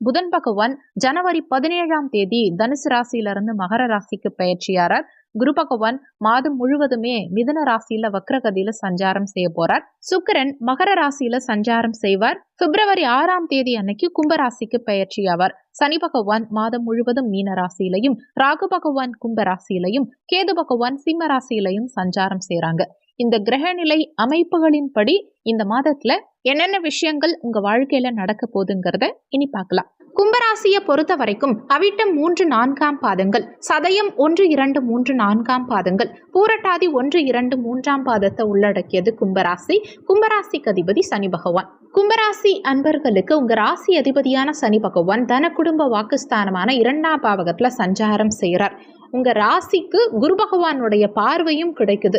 புதன் பகவான் ஜனவரி பதினேழாம் தேதி தனுசு ராசியிலிருந்து மகர ராசிக்கு பயிற்சியாரார். குரு பகவான் மாதம் முழுவதுமே மிதன ராசியில வக்ரகதியில சஞ்சாரம் செய்ய போறார். சுக்கரன் மகர ராசியில சஞ்சாரம் செய்வார். பிப்ரவரி ஆறாம் தேதி அன்னைக்கு கும்பராசிக்கு பயிற்சி ஆவார் சனி பகவான் மாதம் முழுவதும் மீன ராசியிலையும் ராகு பகவான் கும்பராசியிலையும் கேது பகவான் சிம்ம ராசியிலையும் சஞ்சாரம் செய்யறாங்க இந்த கிரகநிலை அமைப்புகளின்படி இந்த மாதத்துல என்னென்ன விஷயங்கள் உங்க வாழ்க்கையில நடக்க போகுதுங்கிறத இனி பார்க்கலாம். கும்பராசியை பொறுத்த வரைக்கும் அவிட்டம் மூன்று நான்காம் பாதங்கள் சதயம் ஒன்று இரண்டு மூன்று நான்காம் பாதங்கள் பூரட்டாதி ஒன்று இரண்டு மூன்றாம் பாதத்தை உள்ளடக்கியது கும்பராசி. கும்பராசிக்கு அதிபதி சனி பகவான். கும்பராசி அன்பர்களுக்கு உங்க ராசி அதிபதியான சனி பகவான் தன குடும்ப வாக்குஸ்தானமான இரண்டாம் பாவகத்துல சஞ்சாரம் செய்கிறார் உங்க ராசிக்கு குரு பகவானுடைய பார்வையும் கிடைக்குது.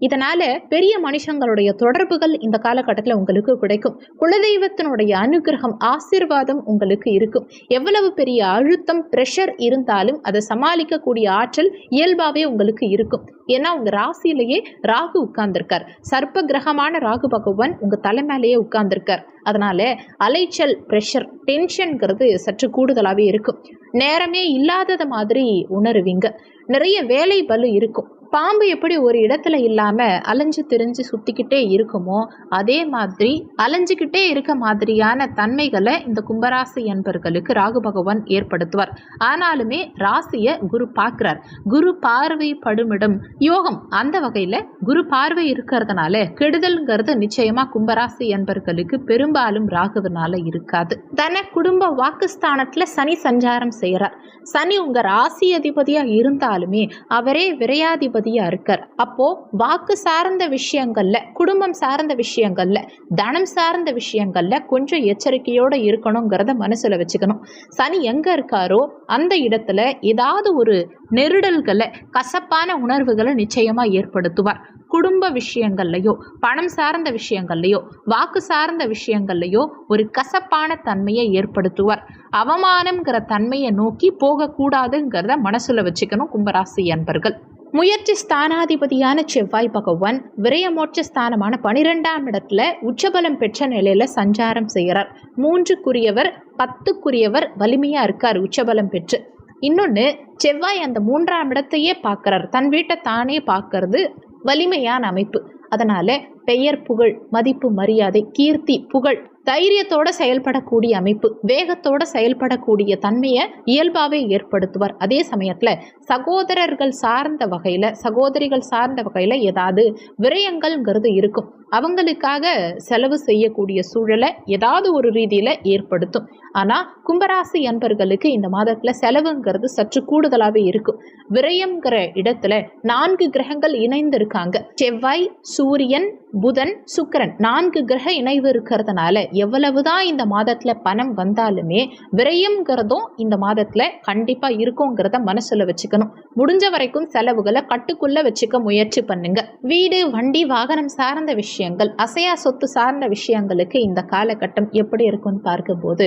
இதனால பெரிய மனுஷங்களுடைய தொடர்புகள் இந்த காலகட்டத்தில் உங்களுக்கு கிடைக்கும். குலதெய்வத்தினுடைய அனுகிரகம் ஆசீர்வாதம் உங்களுக்கு இருக்கும். எவ்வளவு பெரிய அழுத்தம் ப்ரெஷர் இருந்தாலும் அதை சமாளிக்கக்கூடிய ஆற்றல் இயல்பாகவே உங்களுக்கு இருக்கும். ஏன்னா உங்க ராசியிலேயே ராகு உட்கார்ந்திருக்கார். சர்ப்ப கிரகமான ராகு பகவான் உங்க தலை மேலேயே உட்கார்ந்திருக்கார். அதனால அலைச்சல் ப்ரெஷர் டென்ஷன்கிறது சற்று கூடுதலாகவே இருக்கும். நேரமே இல்லாதது மாதிரி உணருவீங்க. நிறைய வேலை பலு இருக்கும். பாம்பு எப்படி ஒரு இடத்துல இல்லாமல் அலைஞ்சு திரிஞ்சு சுற்றிக்கிட்டே இருக்குமோ அதே மாதிரி அலைஞ்சிக்கிட்டே இருக்க மாதிரியான தன்மைகளை இந்த கும்பராசி என்பர்களுக்கு ராகு பகவான் ஏற்படுத்துவார். ஆனாலுமே ராசியை குரு பார்க்குறார். குரு பார்வை படுமிடம் யோகம் அந்த வகையில் குரு பார்வை இருக்கிறதுனால கெடுதல்ங்கிறது நிச்சயமாக கும்பராசி என்பர்களுக்கு பெரும்பாலும் ராகுவினால இருக்காது. தன குடும்ப வாக்குஸ்தானத்தில் சனி சஞ்சாரம் செய்கிறார் சனி உங்கள் ராசி அதிபதியாக இருந்தாலுமே அவரே விரையாதிபதி அதிபதியாக இருக்கார். அப்போ வாக்கு சார்ந்த விஷயங்கள்ல குடும்பம் சார்ந்த விஷயங்கள்ல தனம் சார்ந்த விஷயங்கள்ல கொஞ்சம் எச்சரிக்கையோட இருக்கணுங்கிறத மனசுல வச்சுக்கணும். சனி எங்க இருக்காரோ அந்த இடத்துல ஏதாவது ஒரு நெருடல்களை கசப்பான உணர்வுகளை நிச்சயமா ஏற்படுத்துவார். குடும்ப விஷயங்கள்லையோ பணம் சார்ந்த விஷயங்கள்லையோ வாக்கு சார்ந்த விஷயங்கள்லையோ ஒரு கசப்பான தன்மையை ஏற்படுத்துவார். அவமானம்ங்கிற தன்மையை நோக்கி போகக்கூடாதுங்கிறத மனசுல வச்சுக்கணும் கும்பராசி அன்பர்கள். முயற்சி ஸ்தானாதிபதியான செவ்வாய் பகவான் விரயமோட்ச ஸ்தானமான பனிரெண்டாம் இடத்துல உச்சபலம் பெற்ற நிலையில சஞ்சாரம் செய்கிறார். மூன்றுக்குரியவர் பத்துக்குரியவர் வலிமையா இருக்கார் உச்சபலம் பெற்று. இன்னொன்று செவ்வாய் அந்த மூன்றாம் இடத்தையே பார்க்கறார். தன் வீட்டை தானே பார்க்கறது வலிமையான அமைப்பு. அதனால பெயர் புகழ் மதிப்பு மரியாதை கீர்த்தி புகழ் தைரியத்தோட செயல்படக்கூடிய அமைப்பு வேகத்தோட செயல்படக்கூடிய தன்மையை இயல்பாகவே ஏற்படுத்துவார். அதே சமயத்தில் சகோதரர்கள் சார்ந்த வகையில் சகோதரிகள் சார்ந்த வகையில் ஏதாவது விரயங்கள்ங்கிறது இருக்கும். அவங்களுக்காக செலவு செய்யக்கூடிய சூழலை ஏதாவது ஒரு ரீதியில் ஏற்படுத்தும். ஆனால் கும்பராசி அன்பர்களுக்கு இந்த மாதத்தில் செலவுங்கிறது சற்று கூடுதலாகவே இருக்கும். விரயம்ங்கிற இடத்துல நான்கு கிரகங்கள் இணைந்து இருக்காங்க செவ்வாய் சூரியன் புதன் சுக்கரன். நான்கு கிரக இணைவு இருக்கிறதுனால எவ்வளவுதான் இந்த மாதத்துல பணம் வந்தாலுமே விரயம்ங்கிறதும் இந்த மாதத்துல கண்டிப்பா இருக்குங்கிறத மனசுல வச்சுக்கணும். முடிஞ்ச வரைக்கும் செலவுகளை கட்டுக்குள்ள வச்சுக்க முயற்சி பண்ணுங்க. வீடு வண்டி வாகனம் சார்ந்த விஷயங்கள் அசையா சொத்து சார்ந்த விஷயங்களுக்கு இந்த காலகட்டம் எப்படி இருக்கும்னு பார்க்கும்போது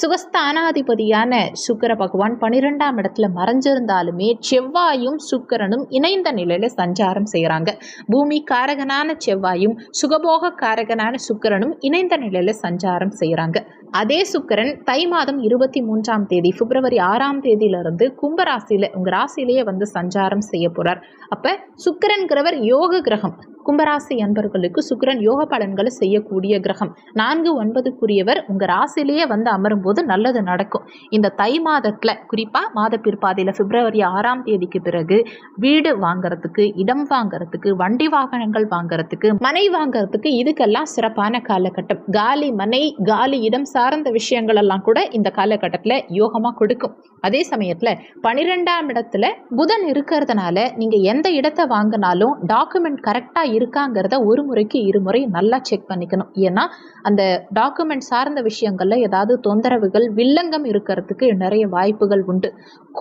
சுகஸ்தானாதிபதியான சுக்கர பகவான் பனிரெண்டாம் இடத்துல மறைஞ்சிருந்தாலுமே செவ்வாயும் சுக்கரனும் இணைந்த நிலையில சஞ்சாரம் செய்கிறாங்க பூமி காரகனான செவ்வாயும் சுகபோக காரகனான சுக்கரனும் இணைந்த நிலையில சஞ்சாரம் செய்கிறாங்க அதே சுக்கரன் தை மாதம் இருபத்தி மூன்றாம் தேதி பிப்ரவரி ஆறாம் தேதியிலிருந்து கும்பராசியில உங்க ராசியிலேயே வந்து சஞ்சாரம் செய்ய போறார். அப்ப சுக்கரன்கிறவர் யோக கிரகம். கும்பராசி அன்பர்களுக்கு சுக்கரன் யோக பலன்களை செய்யக்கூடிய கிரகம். நான்கு ஒன்பதுக்குரியவர் உங்க ராசிலேயே வந்து அமரும் போது நல்லது நடக்கும். இந்த தை மாதத்துல குறிப்பா மாத பிற்பாதையில பிப்ரவரி ஆறாம் தேதிக்கு பிறகு வீடு வாங்குறதுக்கு இடம் வாங்குறதுக்கு வண்டி வாகனங்கள் வாங்குறதுக்கு மனை வாங்குறதுக்கு இதுக்கெல்லாம் சிறப்பான காலகட்டம். காலி மனை காலி இடம் சார்ந்த விஷயங்கள் எல்லாம் கூட இந்த காலகட்டத்தில் யோகமாக கொடுக்கும். அதே சமயத்தில் பனிரெண்டாம் இடத்துல புதன் இருக்கிறதுனால நீங்கள் எந்த இடத்தை வாங்கினாலும் டாக்குமெண்ட் கரெக்டாக இருக்காங்கிறத ஒரு முறைக்கு இருமுறை நல்லா செக் பண்ணிக்கணும். ஏன்னா அந்த டாக்குமெண்ட் சார்ந்த விஷயங்களில் ஏதாவது தொந்தரவுகள் வில்லங்கம் இருக்கிறதுக்கு நிறைய வாய்ப்புகள் உண்டு.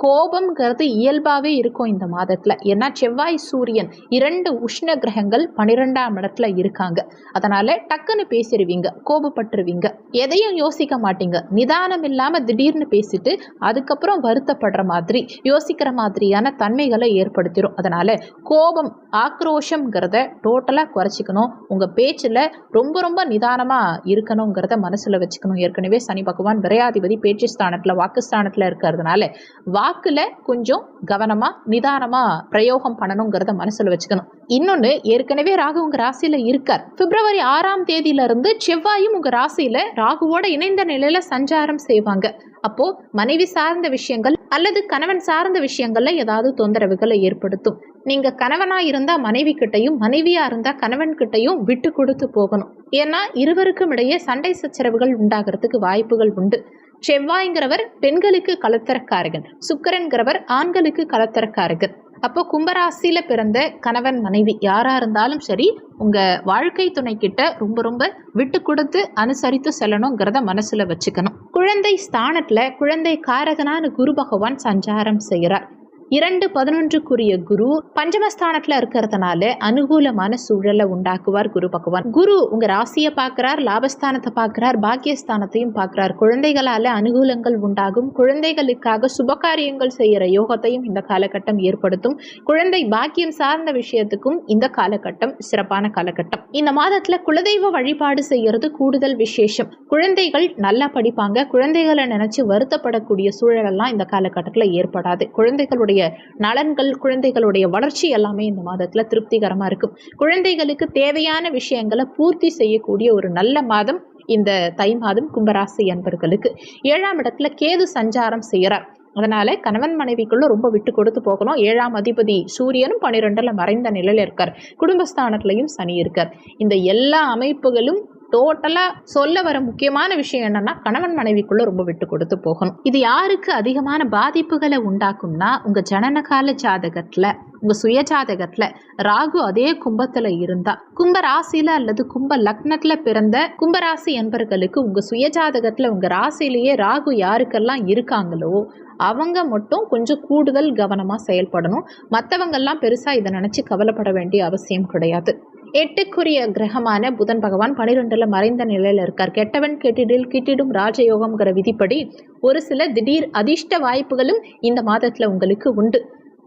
கோபம்ங்கிறது இயல்பாகவே இருக்கும் இந்த மாதத்தில். ஏன்னா செவ்வாய் சூரியன் இரண்டு உஷ்ண கிரகங்கள் பன்னிரெண்டாம் இடத்துல இருக்காங்க. அதனால டக்குன்னு பேசிடுவீங்க கோபப்பட்டுருவீங்க. எதையும் யோசிக்க மாட்டீங்க. நிதானம் இல்லாமல் திடீர்னு பேசிட்டு அதுக்கப்புறம் வருத்தப்படுற மாதிரி யோசிக்கிற மாதிரியான தன்மைகளை ஏற்படுத்திடும் அதனால கோபம் ஆக்ரோஷம்ங்கிறத டோட்டலாக குறைச்சிக்கணும். உங்கள் பேச்சில் ரொம்ப ரொம்ப நிதானமாக இருக்கணுங்கிறத மனசில் வச்சுக்கணும். ஏற்கனவே சனி பகவான் விரையாதிபதி பேச்சு ஸ்தானத்தில் வாக்குஸ்தானத்தில் இருக்கிறதுனால வாக்கில் கொஞ்சம் கவனமாக நிதானமாக பிரயோகம் பண்ணணுங்கிறத மனசில் வச்சுக்கணும். இன்னொன்று ஏற்கனவே ராகு உங்கள் ராசியில் இருக்கார். பிப்ரவரி ஆறாம் தேதியிலிருந்து செவ்வாயும் உங்கள் ராசியில் ராகுவோட இணைந்த நிலையில் சஞ்சாரம் செய்வாங்க. அப்போ மனைவி சார்ந்த விஷயங்கள் அல்லது கணவன் சார்ந்த விஷயங்கள்ல ஏதாவது தொந்தரவுகளை ஏற்படுத்தும். நீங்க கணவனா இருந்தா மனைவி கிட்டையும் மனைவியா இருந்தா கணவன் கிட்டையும் விட்டு கொடுத்து போகணும். ஏன்னா இருவருக்கும் இடையே சண்டை சச்சரவுகள் உண்டாகிறதுக்கு வாய்ப்புகள் உண்டு. செவ்வாய்ங்கிறவர் பெண்களுக்கு கலத்தரக்காரகன் சுக்கரன்கிறவர் ஆண்களுக்கு கலத்தரக்காரகன். அப்போ கும்பராசியில பிறந்த கணவன் மனைவி யாரா இருந்தாலும் சரி உங்க வாழ்க்கை துணை கிட்ட ரொம்ப ரொம்ப விட்டு கொடுத்து அனுசரித்து செல்லணுங்கிறத மனசுல வச்சுக்கணும். குழந்தை ஸ்தானத்துல குழந்தை காரகனான குரு பகவான் சஞ்சாரம் செய்கிறார். இரண்டு பதினொன்றுக்குரிய குரு பஞ்சமஸ்தானத்துல இருக்கிறதுனால அனுகூலமான சூழலை உண்டாக்குவார் குரு பகவான். குரு உங்க ராசியை பார்க்கிறார் லாபஸ்தானத்தை பார்க்கிறார் பாக்கியஸ்தானத்தையும் பார்க்கிறார். குழந்தைகளால அனுகூலங்கள் உண்டாகும். குழந்தைகளுக்காக சுபகாரியங்கள் செய்யற யோகத்தையும் இந்த காலகட்டம் ஏற்படுத்தும். குழந்தை பாக்கியம் சார்ந்த விஷயத்துக்கும் இந்த காலகட்டம் சிறப்பான காலகட்டம். இந்த மாதத்துல குலதெய்வ வழிபாடு செய்யறது கூடுதல் விசேஷம். குழந்தைகள் நல்லா படிப்பாங்க. குழந்தைகளை நினைச்சு வருத்தப்படக்கூடிய சூழலெல்லாம் இந்த காலகட்டத்தில் ஏற்படாது. குழந்தைகளுடைய நலன்கள் குழந்தைகளுடைய வளர்ச்சி எல்லாமே இந்த மாதத்தில் திருப்திகரமாக இருக்கும். குழந்தைகளுக்கு தேவையான விஷயங்களை பூர்த்தி செய்யக்கூடிய ஒரு நல்ல மாதம் இந்த தை மாதம் கும்பராசி அன்பர்களுக்கு. ஏழாம் இடத்துல கேது சஞ்சாரம் செய்கிறார் அதனால கணவன் மனைவிக்குள்ள ரொம்ப விட்டு கொடுத்து போகணும். ஏழாம் அதிபதி சூரியனும் பன்னிரெண்டுல மறைந்த நிலையில இருக்கார். குடும்பஸ்தானத்திலையும் சனி இருக்கார். இந்த எல்லா அமைப்புகளும் டோட்டலாக சொல்ல வர முக்கியமான விஷயம் என்னன்னா கணவன் மனைவிக்குள்ளே ரொம்ப விட்டு கொடுத்து போகணும். இது யாருக்கு அதிகமான பாதிப்புகளை உண்டாக்கும்னா உங்கள் ஜனனகால ஜாதகத்தில் உங்கள் சுயஜாதகத்தில் ராகு அதே கும்பத்தில் இருந்தா கும்பராசியில் அல்லது கும்ப லக்னத்தில் பிறந்த கும்பராசி என்பர்களுக்கு உங்கள் சுய உங்கள் உங்க ராசியிலேயே ராகு யாருக்கெல்லாம் இருக்காங்களோ அவங்க மட்டும் கொஞ்சம் கூடுதல் கவனமாக செயல்படணும். மற்றவங்கெல்லாம் பெருசாக இதை நினச்சி கவலைப்பட வேண்டிய அவசியம் கிடையாது. எட்டுக்குரிய கிரகமான புதன் பகவான் பனிரெண்டுல மறைந்த நிலையில இருக்கார். கெட்டவன் கெட்டிடில் கிட்டிடும் ராஜயோகம்ங்கிற விதிப்படி ஒரு சில திடீர் அதிர்ஷ்ட வாய்ப்புகளும் இந்த மாதத்துல உங்களுக்கு உண்டு.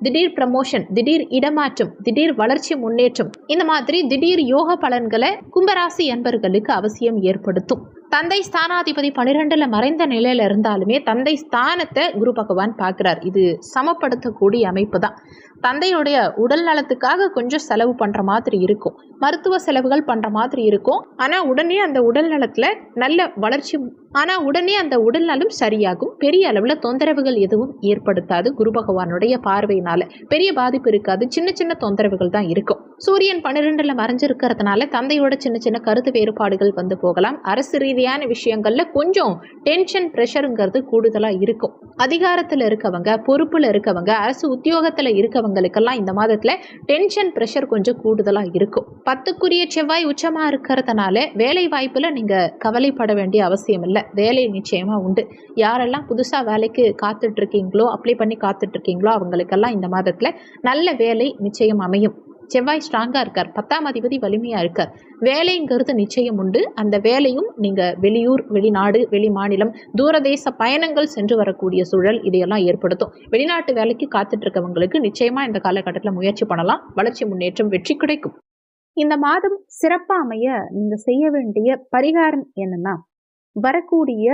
திடீர் ப்ரமோஷன் திடீர் இடமாற்றம் திடீர் வளர்ச்சி முன்னேற்றம் இந்த மாதிரி திடீர் யோக பலன்களை கும்பராசி என்பர்களுக்கு அவசியம் ஏற்படுத்தும். தந்தை ஸ்தானாதிபதி பன்னிரெண்டில் மறைந்த நிலையில் இருந்தாலுமே தந்தை ஸ்தானத்தை குரு பகவான் பார்க்குறார். இது சமப்படுத்தக்கூடிய அமைப்பு தான் தந்தையுடைய உடல் நலத்துக்காக கொஞ்சம் செலவு பண்ணுற மாதிரி இருக்கும். மருத்துவ செலவுகள் பண்ணுற மாதிரி இருக்கும். ஆனால் உடனே அந்த உடல் நலத்தில் நல்ல வளர்ச்சி ஆனால் உடனே அந்த உடல் நலம் சரியாகும். பெரிய அளவில் தொந்தரவுகள் எதுவும் ஏற்படுத்தாது குரு பகவானுடைய பார்வையினால். பெரிய பாதிப்பு இருக்காது. சின்ன சின்ன தொந்தரவுகள் தான் இருக்கும். சூரியன் பன்னிரெண்டில் மறைஞ்சிருக்கிறதுனால தந்தையோட சின்ன சின்ன கருத்து வேறுபாடுகள் வந்து போகலாம். அரசு ரீதியான விஷயங்களில் கொஞ்சம் டென்ஷன் ப்ரெஷருங்கிறது கூடுதலாக இருக்கும். அதிகாரத்தில் இருக்கவங்க பொறுப்பில் இருக்கவங்க அரசு உத்தியோகத்தில் இருக்கவங்களுக்கெல்லாம் இந்த மாதத்தில் டென்ஷன் ப்ரெஷர் கொஞ்சம் கூடுதலாக இருக்கும். பத்துக்குரிய செவ்வாய் உச்சமாக இருக்கிறதுனால வேலை வாய்ப்பில் நீங்கள் கவலைப்பட வேண்டிய அவசியம் இல்லை. வேலை நிச்சயமாக உண்டு. யாரெல்லாம் புதுசாக வேலைக்கு காத்துட்ருக்கீங்களோ அப்ளை பண்ணி காத்துட்ருக்கீங்களோ அவங்களுக்கெல்லாம் இந்த மாதத்தில் நல்ல வேலை நிச்சயம் அமையும். செவ்வாய் ஸ்ட்ராங்காக இருக்கார். பத்தாம் அதிபதி வலிமையாக இருக்கார். வேலைங்கிறது நிச்சயம் உண்டு. அந்த வேலையும் நீங்கள் வெளியூர் வெளிநாடு வெளி மாநிலம் தூரதேச பயணங்கள் சென்று வரக்கூடிய சூழல் இதையெல்லாம் ஏற்படுத்தும். வெளிநாட்டு வேலைக்கு காத்துட்டு இருக்கவங்களுக்கு நிச்சயமாக இந்த காலகட்டத்தில் முயற்சி பண்ணலாம். வளர்ச்சி முன்னேற்றம் வெற்றி கிடைக்கும். இந்த மாதம் சிறப்பாக அமைய நீங்கள் செய்ய வேண்டிய பரிகாரம் என்னன்னா வரக்கூடிய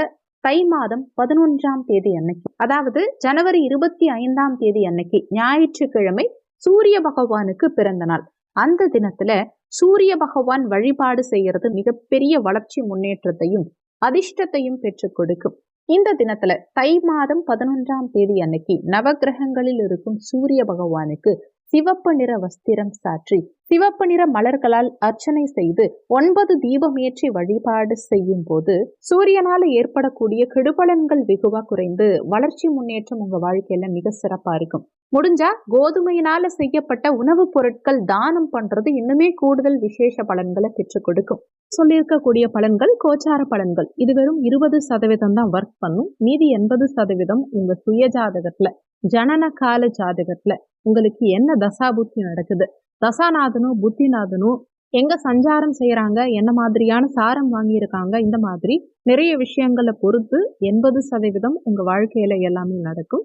தை மாதம் பதினொன்றாம் தேதி அன்னைக்கு அதாவது ஜனவரி இருபத்தி ஐந்தாம் தேதி அன்னைக்கு ஞாயிற்றுக்கிழமை சூரிய பகவானுக்கு பிறந்த நாள். அந்த தினத்துல சூரிய பகவான் வழிபாடு செய்யறது மிகப்பெரிய வளர்ச்சி முன்னேற்றத்தையும் அதிர்ஷ்டத்தையும் பெற்றுக் கொடுக்கும். இந்த தினத்துல தை மாதம் பதினொன்றாம் தேதி அன்னைக்கு நவகிரகங்களில் இருக்கும் சூரிய பகவானுக்கு சிவப்பு நிற வஸ்திரம் சாற்றி சிவப்பு நிற மலர்களால் அர்ச்சனை செய்து ஒன்பது தீபமேற்றி வழிபாடு செய்யும் போது சூரியனால ஏற்படக்கூடிய கெடுபலன்கள் வெகுவா குறைந்து வளர்ச்சி முன்னேற்றம் உங்க வாழ்க்கையில மிக சிறப்பா இருக்கும். முடிஞ்சா கோதுமையினால செய்யப்பட்ட உணவுப் பொருட்கள் தானம் பண்றது இன்னுமே கூடுதல் விசேஷ பலன்களை பெற்றுக் கொடுக்கும். சொல்லியிருக்கக்கூடிய பலன்கள் கோச்சார பலன்கள். இது வெறும் இருபது சதவீதம் தான் ஒர்க் பண்ணும். மீதி எண்பது சதவீதம் உங்க சுய ஜாதகத்துல ஜனன கால ஜாதகத்துல உங்களுக்கு என்ன தசாபுத்தி நடக்குது? தசாநாதனும் புத்திநாதனும் எங்க சஞ்சாரம் செய்யறாங்க? என்ன மாதிரியான சாரம் வாங்கியிருக்காங்க? இந்த மாதிரி நிறைய விஷயங்களை பொறுத்து எண்பது சதவீதம் உங்க வாழ்க்கையில எல்லாமே நடக்கும்.